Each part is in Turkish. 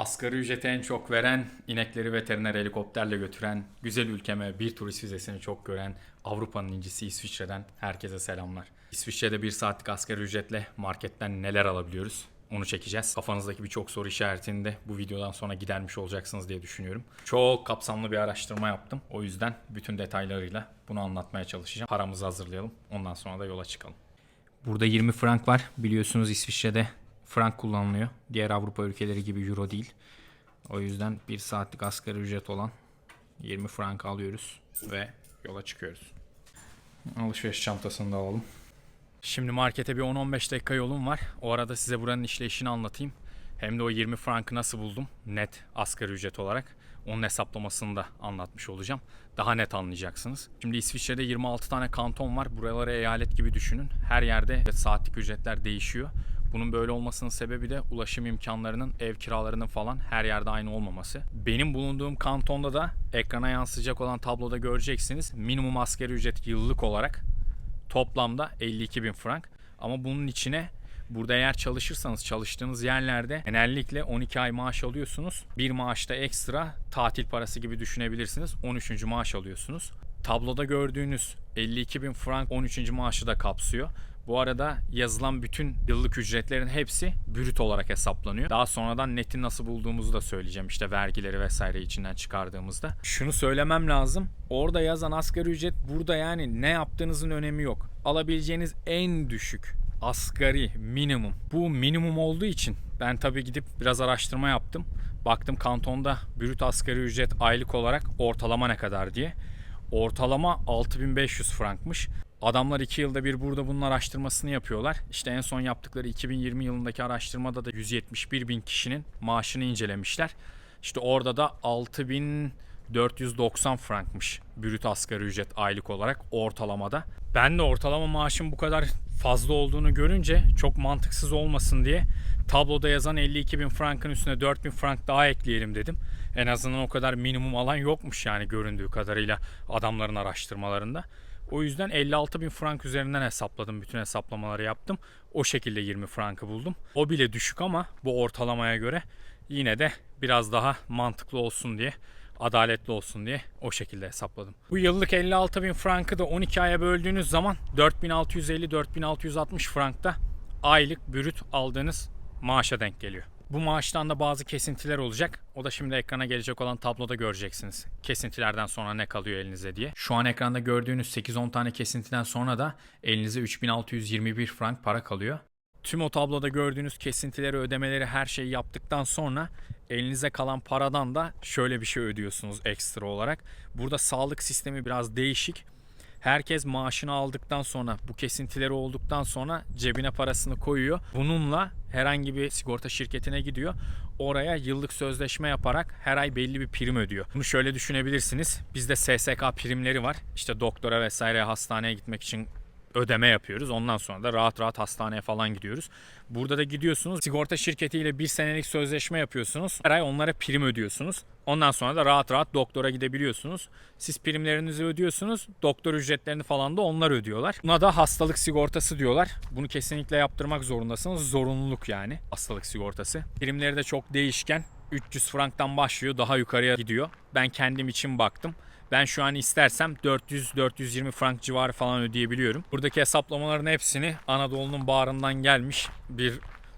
Asgari ücreti en çok veren, inekleri veteriner helikopterle götüren, güzel ülkeme bir turist vizesini çok gören Avrupa'nın incisi İsviçre'den herkese selamlar. İsviçre'de bir saatlik asgari ücretle marketten neler alabiliyoruz? Onu çekeceğiz. Kafanızdaki birçok soru işaretini de bu videodan sonra gidermiş olacaksınız diye düşünüyorum. Çok kapsamlı bir araştırma yaptım. O yüzden bütün detaylarıyla bunu anlatmaya çalışacağım. Paramızı hazırlayalım. Ondan sonra da yola çıkalım. Burada 20 frank var. Biliyorsunuz İsviçre'de frank kullanılıyor. Diğer Avrupa ülkeleri gibi euro değil. O yüzden bir saatlik asgari ücret olan 20 frank alıyoruz ve yola çıkıyoruz. Alışveriş çantasını da alalım. Şimdi markete bir 10-15 dakika yolum var. O arada size buranın işleyişini anlatayım. Hem de o 20 frankı nasıl buldum net asgari ücret olarak. Onun hesaplamasını da anlatmış olacağım. Daha net anlayacaksınız. Şimdi İsviçre'de 26 tane kanton var. Buraları eyalet gibi düşünün. Her yerde saatlik ücretler değişiyor. Bunun böyle olmasının sebebi de ulaşım imkanlarının, ev kiralarının falan her yerde aynı olmaması. Benim bulunduğum kantonda da ekrana yansıyacak olan tabloda göreceksiniz. Minimum asgari ücret yıllık olarak toplamda 52 bin frank. Ama bunun içine burada eğer çalışırsanız çalıştığınız yerlerde genellikle 12 ay maaş alıyorsunuz. Bir maaşta ekstra tatil parası gibi düşünebilirsiniz. 13. maaş alıyorsunuz. Tabloda gördüğünüz 52 bin frank 13. maaşı da kapsıyor. Bu arada yazılan bütün yıllık ücretlerin hepsi brüt olarak hesaplanıyor. Daha sonradan neti nasıl bulduğumuzu da söyleyeceğim. İşte vergileri vesaire içinden çıkardığımızda. Şunu söylemem lazım. Orada yazan asgari ücret burada yani ne yaptığınızın önemi yok. Alabileceğiniz en düşük asgari minimum. Bu minimum olduğu için ben tabii gidip biraz araştırma yaptım. Baktım kantonda brüt asgari ücret aylık olarak ortalama ne kadar diye. Ortalama 6500 frankmış. Adamlar 2 yılda bir burada bunun araştırmasını yapıyorlar. İşte en son yaptıkları 2020 yılındaki araştırmada da 171 bin kişinin maaşını incelemişler. İşte orada da 6490 frankmış brüt asgari ücret aylık olarak ortalamada. Ben de ortalama maaşın bu kadar fazla olduğunu görünce çok mantıksız olmasın diye tabloda yazan 52 bin frankın üstüne 4 bin frank daha ekleyelim dedim. En azından o kadar minimum alan yokmuş yani göründüğü kadarıyla adamların araştırmalarında. O yüzden 56 bin frank üzerinden hesapladım. Bütün hesaplamaları yaptım. O şekilde 20 frankı buldum. O bile düşük ama bu ortalamaya göre yine de biraz daha mantıklı olsun diye adaletli olsun diye o şekilde hesapladım. Bu yıllık 56 bin frankı da 12 aya böldüğünüz zaman 4650-4660 frankta aylık bürüt aldığınız maaşa denk geliyor. Bu maaştan da bazı kesintiler olacak. O da şimdi ekrana gelecek olan tabloda göreceksiniz. Kesintilerden sonra ne kalıyor elinize diye. Şu an ekranda gördüğünüz 8-10 tane kesintiden sonra da elinize 3621 frank para kalıyor. Tüm o tabloda gördüğünüz kesintileri, ödemeleri her şeyi yaptıktan sonra elinize kalan paradan da şöyle bir şey ödüyorsunuz ekstra olarak. Burada sağlık sistemi biraz değişik. Herkes maaşını aldıktan sonra bu kesintileri olduktan sonra cebine parasını koyuyor. Bununla herhangi bir sigorta şirketine gidiyor. Oraya yıllık sözleşme yaparak her ay belli bir prim ödüyor. Bunu şöyle düşünebilirsiniz. Bizde SSK primleri var. İşte doktora vesaire hastaneye gitmek için ödeme yapıyoruz. Ondan sonra da rahat rahat hastaneye falan gidiyoruz. Burada da gidiyorsunuz sigorta şirketiyle bir senelik sözleşme yapıyorsunuz. Her ay onlara prim ödüyorsunuz. Ondan sonra da rahat rahat doktora gidebiliyorsunuz. Siz primlerinizi ödüyorsunuz. Doktor ücretlerini falan da onlar ödüyorlar. Buna da hastalık sigortası diyorlar. Bunu kesinlikle yaptırmak zorundasınız. Zorunluluk yani hastalık sigortası. Primleri de çok değişken. 300 franktan başlıyor daha yukarıya gidiyor. Ben kendim için baktım. Ben şu an istersem 400-420 frank civarı falan ödeyebiliyorum. Buradaki hesaplamaların hepsini Anadolu'nun bağrından gelmiş bir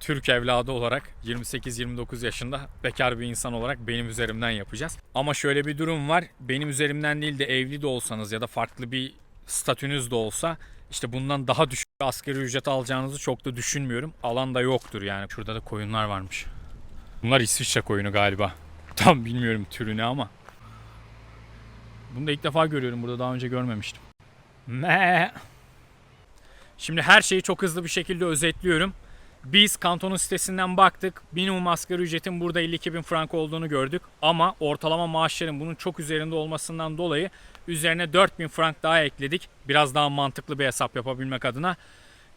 Türk evladı olarak 28-29 yaşında bekar bir insan olarak benim üzerimden yapacağız. Ama şöyle bir durum var. Benim üzerimden değil de evli de olsanız ya da farklı bir statünüz de olsa işte bundan daha düşük asgari ücret alacağınızı çok da düşünmüyorum. Alan da yoktur yani. Şurada da koyunlar varmış. Bunlar İsviçre koyunu galiba. Tam bilmiyorum türünü ama. Bunu da ilk defa görüyorum. Burada daha önce görmemiştim. Me. Şimdi her şeyi çok hızlı bir şekilde özetliyorum. Biz kantonun sitesinden baktık. Minimum asgari ücretin burada 52 bin frank olduğunu gördük. Ama ortalama maaşların bunun çok üzerinde olmasından dolayı üzerine 4 bin frank daha ekledik. Biraz daha mantıklı bir hesap yapabilmek adına.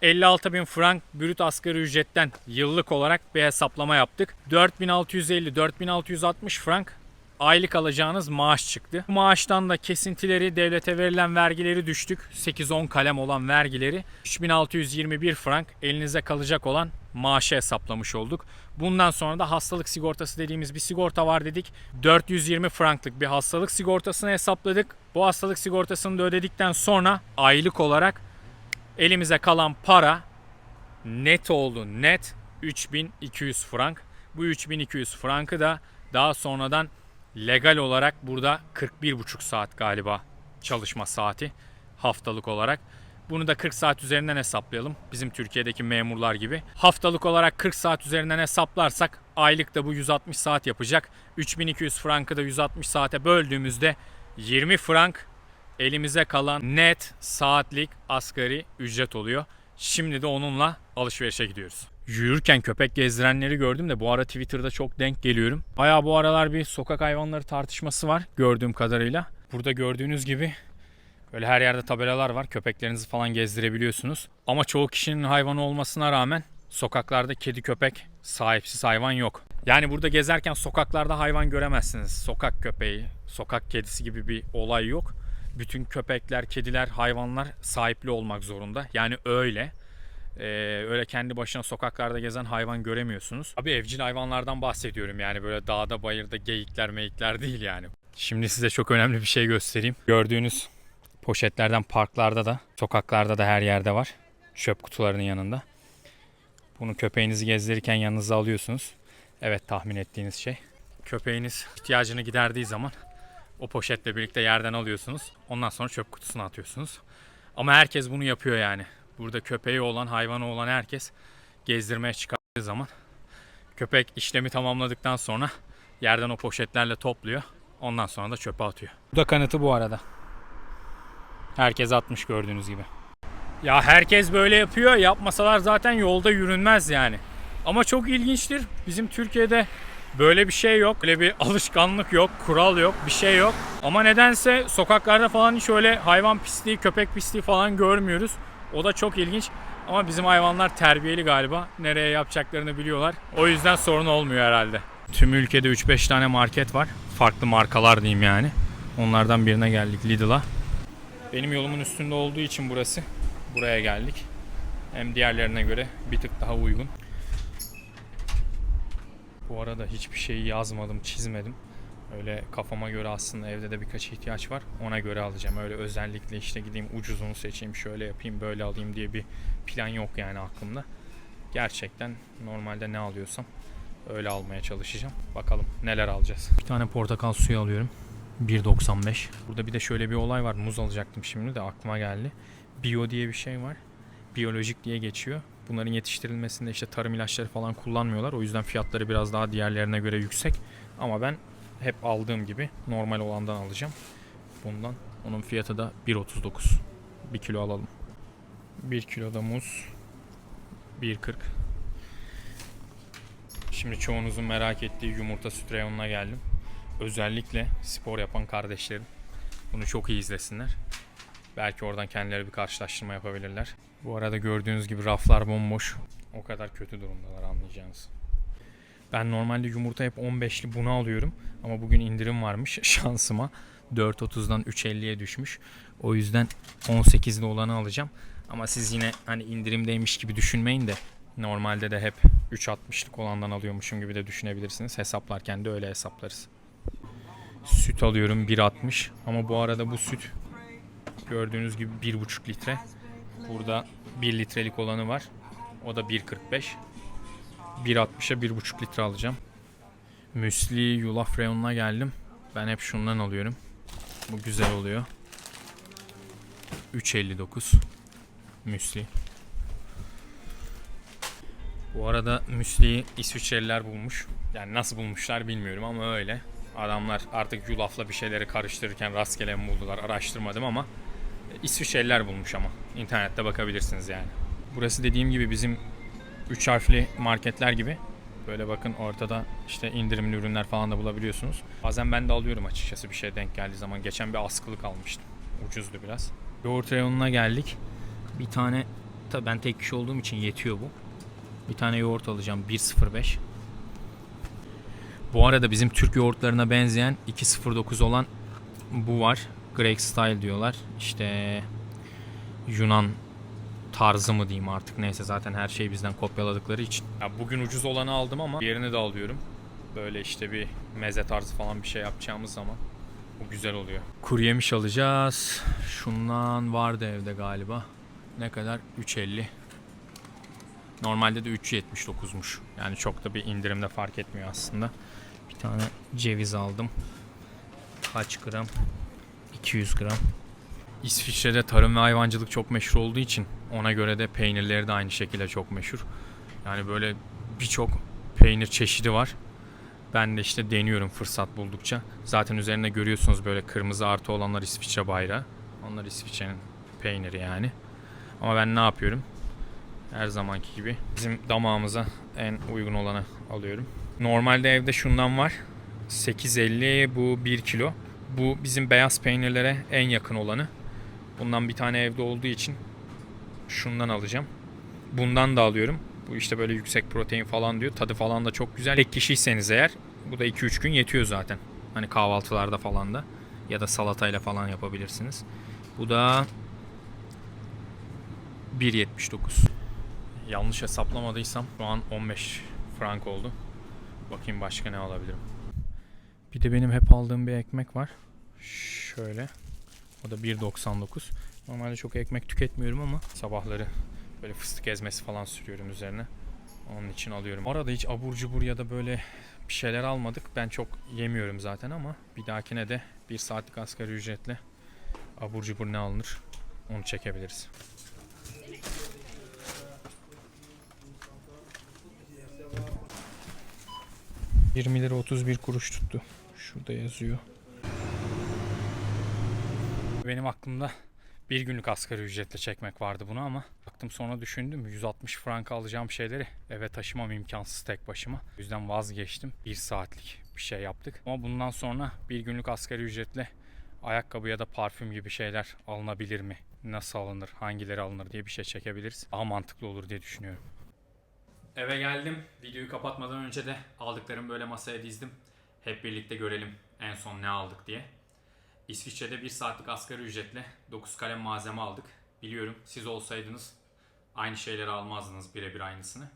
56 bin frank brüt asgari ücretten yıllık olarak bir hesaplama yaptık. 4650-4660 frank aylık alacağınız maaş çıktı. Bu maaştan da kesintileri, devlete verilen vergileri düştük. 8-10 kalem olan vergileri. 3621 frank elinize kalacak olan maaşı hesaplamış olduk. Bundan sonra da hastalık sigortası dediğimiz bir sigorta var dedik. 420 franklık bir hastalık sigortasını hesapladık. Bu hastalık sigortasını da ödedikten sonra aylık olarak elimize kalan para net oldu. Net 3200 frank. Bu 3200 frankı da daha sonradan legal olarak burada 41,5 saat galiba çalışma saati haftalık olarak. Bunu da 40 saat üzerinden hesaplayalım. Bizim Türkiye'deki memurlar gibi. Haftalık olarak 40 saat üzerinden hesaplarsak aylık da bu 160 saat yapacak. 3200 frankı da 160 saate böldüğümüzde 20 frank elimize kalan net saatlik asgari ücret oluyor. Şimdi de onunla alışverişe gidiyoruz. Yürürken köpek gezdirenleri gördüm de bu ara Twitter'da çok denk geliyorum. Baya bu aralar bir sokak hayvanları tartışması var gördüğüm kadarıyla. Burada gördüğünüz gibi böyle her yerde tabelalar var. Köpeklerinizi falan gezdirebiliyorsunuz. Ama çoğu kişinin hayvanı olmasına rağmen sokaklarda kedi köpek sahipsiz hayvan yok. Yani burada gezerken sokaklarda hayvan göremezsiniz. Sokak köpeği, sokak kedisi gibi bir olay yok. Bütün köpekler, kediler, hayvanlar sahipli olmak zorunda. Yani öyle. Ee, öyle kendi başına sokaklarda gezen hayvan göremiyorsunuz. Abi evcil hayvanlardan bahsediyorum yani böyle dağda bayırda geyikler meyikler değil yani. Şimdi size çok önemli bir şey göstereyim. Gördüğünüz poşetlerden parklarda da sokaklarda da her yerde var. Çöp kutularının yanında. Bunu köpeğinizi gezdirirken yanınıza alıyorsunuz. Evet tahmin ettiğiniz şey. Köpeğiniz ihtiyacını giderdiği zaman o poşetle birlikte yerden alıyorsunuz. Ondan sonra çöp kutusuna atıyorsunuz. Ama herkes bunu yapıyor yani. Burada köpeği olan, hayvanı olan herkes gezdirmeye çıkardığı zaman köpek işlemi tamamladıktan sonra yerden o poşetlerle topluyor. Ondan sonra da çöpe atıyor. Bu da kanıtı bu arada. Herkes atmış gördüğünüz gibi. Ya herkes böyle yapıyor. Yapmasalar zaten yolda yürünmez yani. Ama çok ilginçtir. Bizim Türkiye'de böyle bir şey yok. Böyle bir alışkanlık yok, kural yok, bir şey yok. Ama nedense sokaklarda falan hiç öyle hayvan pisliği, köpek pisliği falan görmüyoruz. O da çok ilginç. Ama bizim hayvanlar terbiyeli galiba. Nereye yapacaklarını biliyorlar. O yüzden sorun olmuyor herhalde. Tüm ülkede 3-5 tane market var. Farklı markalar diyeyim yani. Onlardan birine geldik Lidl'a. Benim yolumun üstünde olduğu için burası. Buraya geldik. Hem diğerlerine göre bir tık daha uygun. Bu arada hiçbir şeyi yazmadım, çizmedim. Öyle kafama göre aslında evde de birkaç ihtiyaç var. Ona göre alacağım. Öyle özellikle işte gideyim ucuzunu seçeyim, şöyle yapayım, böyle alayım diye bir plan yok yani aklımda. Gerçekten normalde ne alıyorsam öyle almaya çalışacağım. Bakalım neler alacağız. Bir tane portakal suyu alıyorum. 1.95. Burada bir de şöyle bir olay var. Muz alacaktım şimdi de aklıma geldi. Bio diye bir şey var. Biyolojik diye geçiyor. Bunların yetiştirilmesinde işte tarım ilaçları falan kullanmıyorlar. O yüzden fiyatları biraz daha diğerlerine göre yüksek. Ama ben hep aldığım gibi normal olandan alacağım. Bundan. Onun fiyatı da 1.39. 1 kilo alalım. 1 kiloda muz 1.40. Şimdi çoğunuzun merak ettiği yumurta süt reyonuna geldim. Özellikle spor yapan kardeşlerim bunu çok iyi izlesinler. Belki oradan kendileri bir karşılaştırma yapabilirler. Bu arada gördüğünüz gibi raflar bomboş. O kadar kötü durumdalar anlayacağınız. Ben normalde yumurta hep 15'li bunu alıyorum. Ama bugün indirim varmış şansıma. 4.30'dan 3.50'ye düşmüş. O yüzden 18'li olanı alacağım. Ama siz yine hani indirimdeymiş gibi düşünmeyin de normalde de hep 3.60'lık olandan alıyormuşum gibi de düşünebilirsiniz. Hesaplarken de öyle hesaplarız. Süt alıyorum 1.60 ama bu arada bu süt gördüğünüz gibi 1.5 litre. Burada 1 litrelik olanı var. O da 1.45. 1.60'a 1.5 litre alacağım. Müsli yulaf reyonuna geldim. Ben hep şundan alıyorum. Bu güzel oluyor. 3.59 müsli. Bu arada müsliyi İsviçreliler bulmuş. Yani nasıl bulmuşlar bilmiyorum ama öyle. Adamlar artık yulafla bir şeyleri karıştırırken rastgele mi buldular araştırmadım ama İsviçreliler bulmuş ama. İnternette bakabilirsiniz yani. Burası dediğim gibi bizim 3 harfli marketler gibi. Böyle bakın ortada işte indirimli ürünler falan da bulabiliyorsunuz. Bazen ben de alıyorum açıkçası bir şey denk geldiği zaman. Geçen bir askılık almıştım. Ucuzdu biraz. Yoğurt reyonuna geldik. Bir tane tabii ben tek kişi olduğum için yetiyor bu. Bir tane yoğurt alacağım 1.05. Bu arada bizim Türk yoğurtlarına benzeyen 2.09 olan bu var. Greek style diyorlar. İşte Yunan tarzı mı diyeyim artık neyse zaten her şeyi bizden kopyaladıkları için. Ya bugün ucuz olanı aldım ama diğerini de alıyorum. Böyle işte bir meze tarzı falan bir şey yapacağımız zaman bu güzel oluyor. Kuru yemiş alacağız. Şundan vardı evde galiba. Ne kadar? 3.50. Normalde de 3.79'muş. Yani çok da bir indirimde fark etmiyor aslında. Bir tane ceviz aldım. Kaç gram? 200 gram. İsviçre'de tarım ve hayvancılık çok meşhur olduğu için ona göre de peynirleri de aynı şekilde çok meşhur. Yani böyle birçok peynir çeşidi var. Ben de işte deniyorum fırsat buldukça. Zaten üzerinde görüyorsunuz böyle kırmızı artı olanlar İsviçre bayrağı. Onlar İsviçre'nin peyniri yani. Ama ben ne yapıyorum? Her zamanki gibi bizim damağımıza en uygun olanı alıyorum. Normalde evde şundan var. 8.50 bu 1 kilo. Bu bizim beyaz peynirlere en yakın olanı. Bundan bir tane evde olduğu için şundan alacağım. Bundan da alıyorum. Bu işte böyle yüksek protein falan diyor. Tadı falan da çok güzel. Tek kişiyseniz eğer bu da 2-3 gün yetiyor zaten. Hani kahvaltılarda falan da ya da salatayla falan yapabilirsiniz. Bu da 1.79. Yanlış hesaplamadıysam şu an 15 frank oldu. Bakayım başka ne alabilirim. Bir de benim hep aldığım bir ekmek var. Şöyle. O da 1.99. Normalde çok ekmek tüketmiyorum ama sabahları böyle fıstık ezmesi falan sürüyorum üzerine. Onun için alıyorum. Arada hiç abur cubur ya da böyle bir şeyler almadık. Ben çok yemiyorum zaten ama bir dahakine de bir saatlik asgari ücretle abur cubur ne alınır onu çekebiliriz. 20 lira 31 kuruş tuttu. Şurada yazıyor. Benim aklımda bir günlük asgari ücretle çekmek vardı bunu ama baktım sonra düşündüm 160 franka alacağım şeyleri eve taşımam imkansız tek başıma. O yüzden vazgeçtim. Bir saatlik bir şey yaptık. Ama bundan sonra bir günlük asgari ücretle ayakkabı ya da parfüm gibi şeyler alınabilir mi? Nasıl alınır? Hangileri alınır diye bir şey çekebiliriz. Daha mantıklı olur diye düşünüyorum. Eve geldim. Videoyu kapatmadan önce de aldıklarımı böyle masaya dizdim. Hep birlikte görelim en son ne aldık diye. İsviçre'de 1 saatlik asgari ücretle 9 kalem malzeme aldık. Biliyorum siz olsaydınız aynı şeyleri almazdınız birebir aynısını.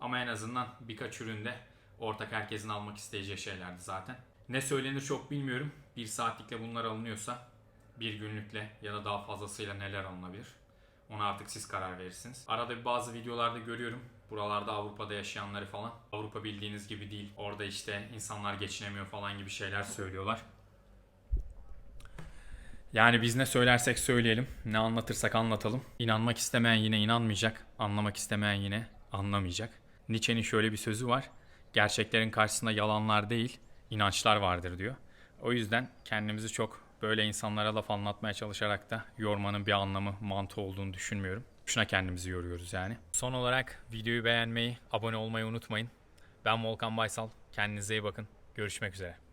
Ama en azından birkaç üründe ortak herkesin almak isteyeceği şeylerdi zaten. Ne söylenir çok bilmiyorum. 1 saatlikle bunlar alınıyorsa bir günlükle ya da daha fazlasıyla neler alınabilir? Ona artık siz karar verirsiniz. Arada bir bazı videolarda görüyorum. Buralarda Avrupa'da yaşayanları falan. Avrupa bildiğiniz gibi değil. Orada işte insanlar geçinemiyor falan gibi şeyler söylüyorlar. Yani biz ne söylersek söyleyelim, ne anlatırsak anlatalım. İnanmak istemeyen yine inanmayacak, anlamak istemeyen yine anlamayacak. Nietzsche'nin şöyle bir sözü var. Gerçeklerin karşısında yalanlar değil, inançlar vardır diyor. O yüzden kendimizi çok böyle insanlara laf anlatmaya çalışarak da yormanın bir anlamı, mantığı olduğunu düşünmüyorum. Şuna kendimizi yoruyoruz yani. Son olarak videoyu beğenmeyi, abone olmayı unutmayın. Ben Volkan Baysal. Kendinize iyi bakın. Görüşmek üzere.